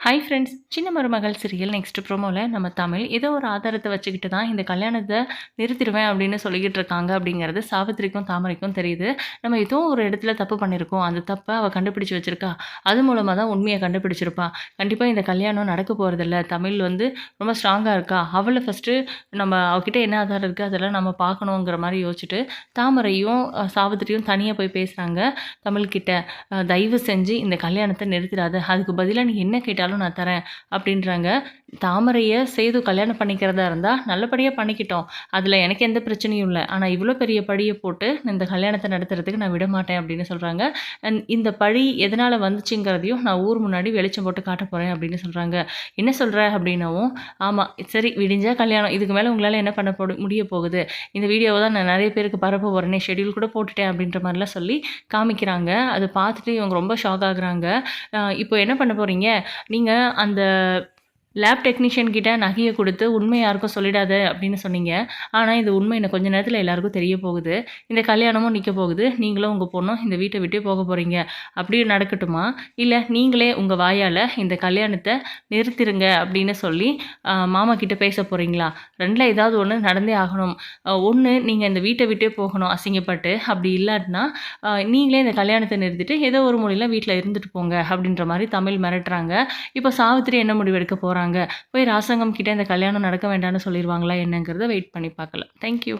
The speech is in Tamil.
ஹாய் ஃப்ரெண்ட்ஸ் சின்ன மருமகள் சீரியல் நெக்ஸ்ட் ப்ரோமோவில் நம்ம தமிழ் ஏதோ ஒரு ஆதாரத்தை வச்சுக்கிட்டு தான் இந்த கல்யாணத்தை நிறுத்திடுவேன் அப்படின்னு சொல்லிக்கிட்டு இருக்காங்க அப்படிங்கிறது சாவித்திரிக்கும் தாமரைக்கும் தெரியுது. நம்ம ஏதோ ஒரு இடத்துல தப்பு பண்ணியிருக்கோம் அந்த தப்பை அவள் கண்டுபிடிச்சி வச்சுருக்கா. அது மூலமாக தான் உண்மையை கண்டுபிடிச்சிருப்பா. கண்டிப்பாக இந்த கல்யாணம் நடக்க போகிறதில்ல தமிழ் வந்து ரொம்ப ஸ்ட்ராங்காக இருக்கா? அவளை ஃபஸ்ட்டு நம்ம அவகிட்ட என்ன ஆதாரம் இருக்குது அதெல்லாம் நம்ம பார்க்கணுங்கிற மாதிரி யோசிச்சுட்டு தாமரையும் சாவித்திரியும் தனியாக போய் பேசுகிறாங்க தமிழ்கிட்ட. தயவு செஞ்சு இந்த கல்யாணத்தை நிறுத்திடாது. அதுக்கு பதிலாக நீ என்ன கேட்டாலும் நான் தரேன் அப்படின்றாங்க. தாமரையை செய்து கல்யாணம் பண்ணிக்கிறதா இருந்தால் நல்லபடியாக பண்ணிக்கிட்டோம். அதில் எனக்கு எந்த பிரச்சனையும் இல்லை. ஆனால் இவ்வளோ பெரிய பழியை போட்டு இந்த கல்யாணத்தை நடத்துறதுக்கு நான் விட மாட்டேன் அப்படின்னு சொல்கிறாங்க இந்த பழி எதனால் வந்துச்சுங்கிறதையும் நான் ஊர் முன்னாடி வெளிச்சம் போட்டு காட்ட போகிறேன் அப்படின்னு சொல்கிறாங்க என்ன சொல்கிற அப்படின்னவும் ஆமாம் சரி விடிஞ்சா கல்யாணம். இதுக்கு மேலே உங்களால் என்ன பண்ண போடு முடிய போகுது. இந்த வீடியோவை தான் நான் நிறைய பேருக்கு பரப்ப போகிறேனே ஷெட்யூல் கூட போட்டுட்டேன் அப்படின்ற மாதிரிலாம் சொல்லி காமிக்கிறாங்க. அதை பார்த்துட்டு இவங்க ரொம்ப ஷாக் ஆகுறாங்க. இப்போ என்ன பண்ண போகிறீங்க நீங்கள் அந்த லேப் டெக்னீஷியன் கிட்ட நகையை கொடுத்து உண்மை யாருக்கும் சொல்லிடாத அப்படின்னு சொன்னீங்க. ஆனால் இது உண்மை. இன்னும் கொஞ்ச நேரத்தில் எல்லாருக்கும் தெரிய போகுது. இந்த கல்யாணமும் நிற்க போகுது. நீங்களும் உங்கள் பொண்ணும் இந்த வீட்டை விட்டே போக போகிறீங்க அப்படி நடக்கட்டுமா? இல்லை நீங்களே உங்கள் வாயால் இந்த கல்யாணத்தை நிறுத்திருங்க அப்படின்னு சொல்லி மாமா கிட்ட பேச போகிறீங்களா ரெண்டில் ஏதாவது ஒன்று நடந்தே ஆகணும். ஒன்று நீங்கள் இந்த வீட்டை விட்டே போகணும் அசிங்கப்பட்டு. அப்படி இல்லாட்டினா நீங்களே இந்த கல்யாணத்தை நிறுத்திட்டு ஏதோ ஒரு மொழியில் வீட்டில் இருந்துட்டு போங்க அப்படின்ற மாதிரி தமிழ் மிரட்டுறாங்க. இப்போ சாவித்திரி என்ன முடிவு எடுக்க போகிறாங்க போய் ராசங்கம் கிட்ட இந்த கல்யாணம் நடக்க வேண்டாம்னு சொல்லிடுவாங்களா என்னங்கிறத வெயிட் பண்ணி பார்க்கலாம். தேங்க்யூ